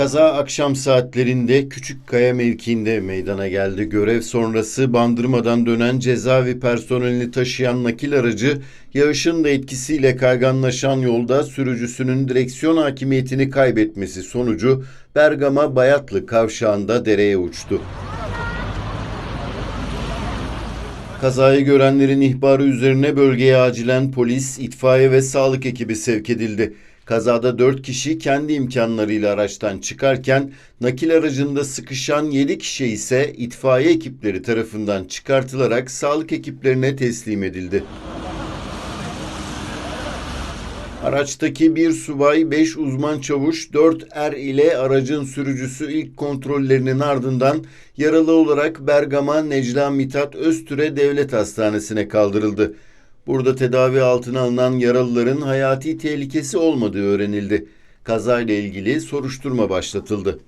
Kaza akşam saatlerinde Küçükkaya mevkiinde meydana geldi. Görev sonrası bandırmadan dönen cezaevi personelini taşıyan nakil aracı yağışın da etkisiyle kayganlaşan yolda sürücüsünün direksiyon hakimiyetini kaybetmesi sonucu Bergama Bayatlı kavşağında dereye uçtu. Kazayı görenlerin ihbarı üzerine bölgeye acilen polis, itfaiye ve sağlık ekibi sevk edildi. Kazada 4 kişi kendi imkanlarıyla araçtan çıkarken nakil aracında sıkışan 7 kişi ise itfaiye ekipleri tarafından çıkartılarak sağlık ekiplerine teslim edildi. Araçtaki bir subay, 5 uzman çavuş, 4 er ile aracın sürücüsü ilk kontrollerinin ardından yaralı olarak Bergama Necla Mithat Öztüré Devlet Hastanesi'ne kaldırıldı. Burada tedavi altına alınan yaralıların hayati tehlikesi olmadığı öğrenildi. Kazayla ilgili soruşturma başlatıldı.